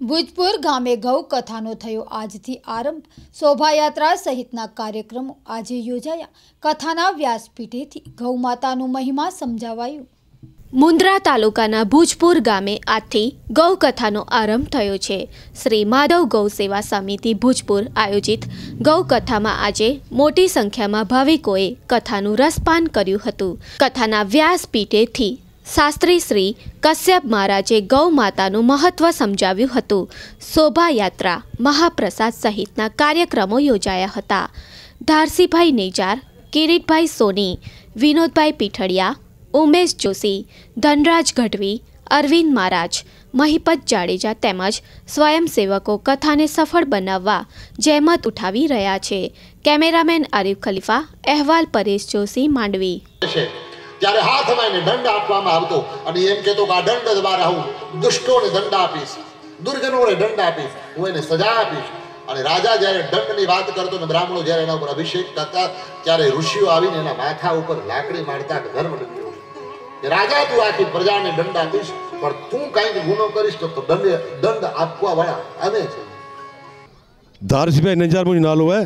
ભુજપુર ગામે ગૌ કથાનો થયો. આજથી આરંભ. શોભાયાત્રા સહિતના કાર્યક્રમો આજે યોજાયા. કથાના વ્યાસપીઠેથી ગૌમાતાનું મહિમા સમજાવાયું. મુન્દ્રા તાલુકાના ભુજપુર ગામે આજથી ગૌકથાનો આરંભ થયો છે. શ્રી માધવ ગૌ સેવા સમિતિ ભુજપુર આયોજિત ગૌકથામાં આજે મોટી સંખ્યામાં ભાવિકોએ કથાનું રસપાન કર્યું હતું. કથાના વ્યાસપીઠેથી શાસ્ત્રી શ્રી કશ્યપ મહારાજે ગૌ માતાનું મહત્વ સમજાવ્યું હતું. શોભાયાત્રા, મહાપ્રસાદ સહિતના કાર્યક્રમો યોજાયા હતા. ધારસીભાઈ નેજાર, કિરીટભાઈ સોની, વિનોદભાઈ પીઠડિયા, ઉમેશ જોશી, ધનરાજ ગઢવી, અરવિંદ મહારાજ, મહિપત જાડેજા તેમજ સ્વયંસેવકો કથાને સફળ બનાવવા જહેમત ઉઠાવી રહ્યા છે. કેમેરામેન આરિફ ખલીફા, અહેવાલ પરેશ જોશી માંડવી. ત્યારે હાથમાં એને દંડ આપવામાં આવતો અને એમ કહેતો કે આ દંડ દ્વારા હું દુષ્ટોને દંડ આપીશ દુર્જનોને દંડ આપીશ, હું એને સજા આપીશ. અને રાજા જ્યારે દંડની વાત કરતો ને બ્રાહ્મણો જ્યારે એના ઉપર અભિષેક કરતા, ત્યારે ઋષિઓ આવીને એના માથા ઉપર લાકડી મારતા ધર્મ રાજા, તું આખી પ્રજાને દંડ આપીશ, પણ તું કંઈક ગુનો કરીશ તો દંડ દંડ આપવા વાળા આવે છે ધારસીભાઈ નંજાર મુજ નાલો, હે?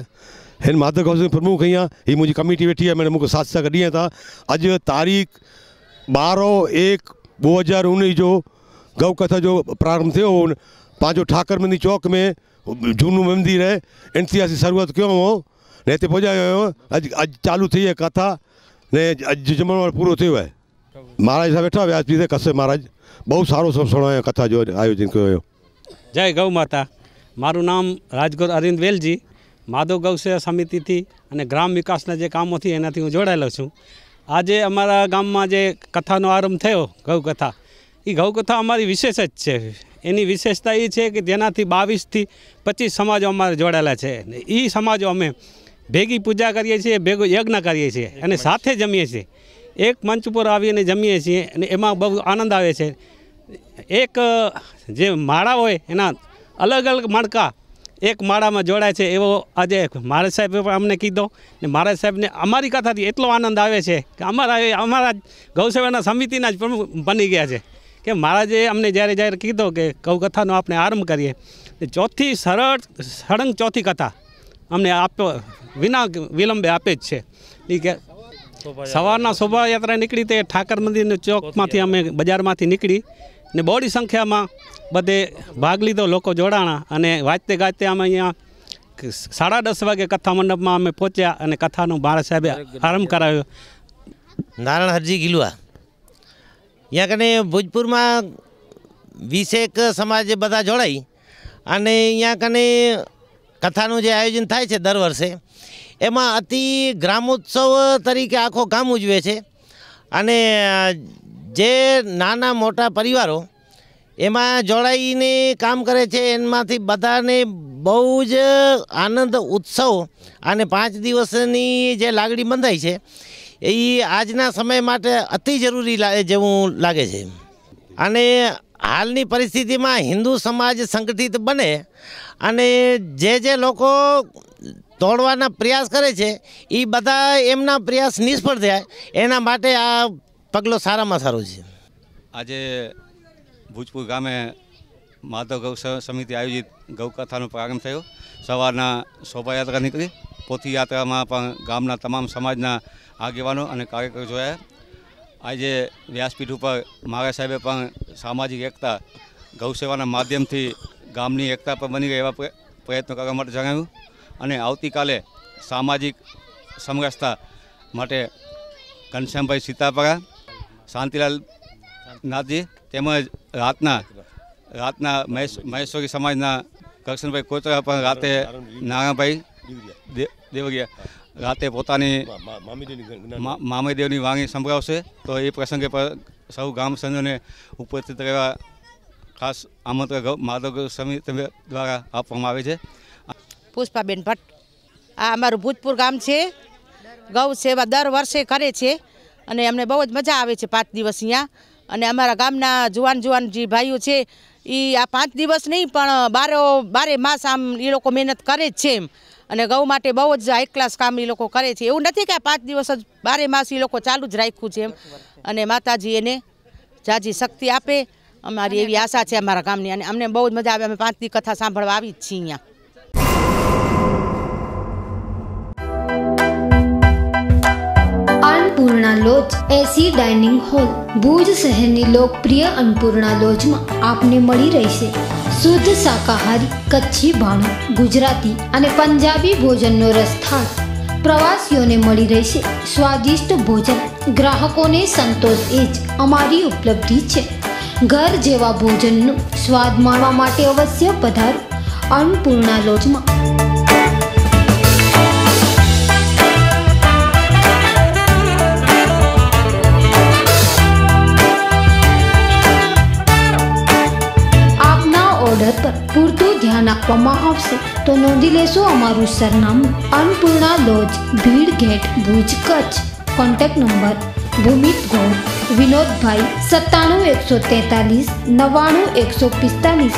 हिन माधव गौ सिंह प्रमुख आहियां हीअ मुंहिंजी कमेटी वेठी आहे मैंने मूंखे साथ सां गॾी था अॼु तारीख़ ॿारहं एक ॿ हज़ार उणिवीह जो गौ कथा जो प्रारंभ थियो हुन पंहिंजो ठाकरमंदी चौक में झूनो मंदिर आहे इंतिहासी शुरूआत कयो हो ने हिते पहुचायो हुयो अॼु अॼु चालू थी आहे कथा ने अॼु जमण पूरो थियो आहे महाराज साहिब वेठा व्यास पी ते कसे महाराज બહુ સારો સુણાયો કથા જો આયોજન કર્યો હતો જય ગૌ માતા મારું નામ રાજગોર અરવિંદ વેલજી માધવ ગૌસેવા સમિતિથી અને ગ્રામ વિકાસના જે કામોથી એનાથી હું જોડાયેલો છું. આજે અમારા ગામમાં જે કથાનો આરંભ થયો ગૌકથા એ ગૌકથા અમારી વિશેષ જ છે. એની વિશેષતા એ છે કે જેનાથી બાવીસથી પચીસ સમાજો અમારે જોડાયેલા છે. એ સમાજો અમે ભેગી પૂજા કરીએ છીએ ભેગું યજ્ઞ કરીએ છીએ અને સાથે જમીએ છીએ. એક મંચ ઉપર આવીને જમીએ છીએ અને એમાં બહુ આનંદ આવે છે. એક જે માળા હોય એના અલગ અલગ મણકા એક માળામાં જોડાય છે એવો આજે મહારાજ સાહેબે પણ અમને કીધો. ને મહારાજ સાહેબને અમારી કથાથી એટલો આનંદ આવે છે કે અમારા અમારા ગૌસેવાના સમિતિના જ પ્રમુખ બની ગયા છે. કે મહારાજે અમને જ્યારે જ્યારે કીધો કે ગૌ કથાનો આપણે આરંભ કરીએ. ચોથી સરળ સળંગ ચોથી કથા અમને આપ્યો વિના વિલંબે આપે જ છે. એ કે સવારના શોભાયાત્રા નીકળી તે ઠાકર મંદિરના ચોકમાંથી અમે બજારમાંથી નીકળી. ને બહોળી સંખ્યામાં બધે ભાગ લીધો, લોકો જોડાણા અને વાંચતે ગાજતે અમે અહીંયા સાડા દસ વાગે કથા મંડપમાં અમે પહોંચ્યા અને કથાનો મારા સાહેબે આરંભ કરાવ્યો. નારાયણ હરજી ગિલુઆ. અહીંયા કને ભોજપુરમાં વીસેક સમાજ બધા જોડાઈ અને અહીંયા કને કથાનું જે આયોજન થાય છે દર વર્ષે, એમાં અતિ ગ્રામોત્સવ તરીકે આખો ગામ ઉજવે છે. અને જે નાના મોટા પરિવારો એમાં જોડાઈને કામ કરે છે એમાંથી બધાને બહુ જ આનંદ, ઉત્સવ અને પાંચ દિવસની જે લાગણી બંધાઈ છે, એ આજના સમય માટે અતિ જરૂરી જેવું લાગે છે. અને હાલની પરિસ્થિતિમાં હિન્દુ સમાજ સંગઠિત બને અને જે જે લોકો તોડવાના પ્રયાસ કરે છે એ બધા એમના પ્રયાસ નિષ્ફળ થયા એના માટે આ પગલો સારામાં સારો છે. આજે ભુજપુર ગામે માધવ ગૌ સમિતિ આયોજિત ગૌકથાનો પ્રારંભ થયો. સવારના શોભાયાત્રા નીકળી. પોથી યાત્રામાં પણ ગામના તમામ સમાજના આગેવાનો અને કાર્યકરો જોયા આજે વ્યાસપીઠ ઉપર મહારાજ સાહેબે પણ સામાજિક એકતા ગૌસેવાના માધ્યમથી ગામની એકતા પર બની રહે એવા પ્રયત્નો કરવા માટે જણાવ્યું. અને આવતીકાલે સામાજિક સમરસતા માટે ઘનશ્યામભાઈ સીતાપરા શાંતિલાલ નાથજી તેમજ રાતના રાતના મહેશ મહેશ્વરી સમાજના કરશનભાઈ કોચરા પણ રાતે નારાયણભાઈ દેવગીયા રાતે પોતાની મામીદેવની વાણી સંભળાવશે તો એ પ્રસંગે પર સૌ ગામસંજોને ઉપસ્થિત રહેવા ખાસ આમંત્રણ માધવ સમિતિ દ્વારા આપવામાં આવે છે. પુષ્પાબેન ભટ્ટ. આ અમારું ભૂતપુર ગામ છે. ગૌ સેવા દર વર્ષે કરે છે. અને અમને બહુ જ મજા આવે છે પાંચ દિવસ અહીંયા. અને અમારા ગામના જુવાન જુવાન જે ભાઈઓ છે એ આ પાંચ દિવસ નહીં, પણ બારો, બારે માસ આમ એ લોકો મહેનત કરે જ છે એમ. અને ગૌ માટે બહુ જ હાઈ ક્લાસ કામ એ લોકો કરે છે. એવું નથી કે આ પાંચ દિવસ જ બારે માસ એ લોકો ચાલુ જ રાખ્યું છે એમ. અને માતાજી એને જાજી શક્તિ આપે. અમારી એવી આશા છે અમારા ગામની. અને અમને બહુ જ મજા આવે. અમે પાંચની કથા સાંભળવા આવી જ છીએ અહીંયા. Lodge AC dining hall. Bhuj શહેરની લોકપ્રિય અન્નપૂર્ણા લોજમાં આપને મળી રહેશે. શુદ્ધ શાકાહારી, કચ્છી ભાણું, ગુજરાતી અને પંજાબી ભોજનનો રસથાળ. પ્રવાસીઓને મળી રહેશે સ્વાદિષ્ટ ભોજન. ગ્રાહકોને સંતોષ એ જ અમારી ઉપલબ્ધિ છે. ઘર જેવા ભોજનનો સ્વાદ માણવા માટે અવશ્ય પધારો. અન્નપૂર્ણા લોજમાં. આપવામાં આવશે. તો નોંધી લેશો અમારું સરનામું. Annapurna lodge, Bhid gate, Bhuj Kutch. Contact number Bhumit Gol Vinodbhai, સત્તાણું, એકસો તેતાલીસ, નવ્વાણું, એકસો પિસ્તાલીસ.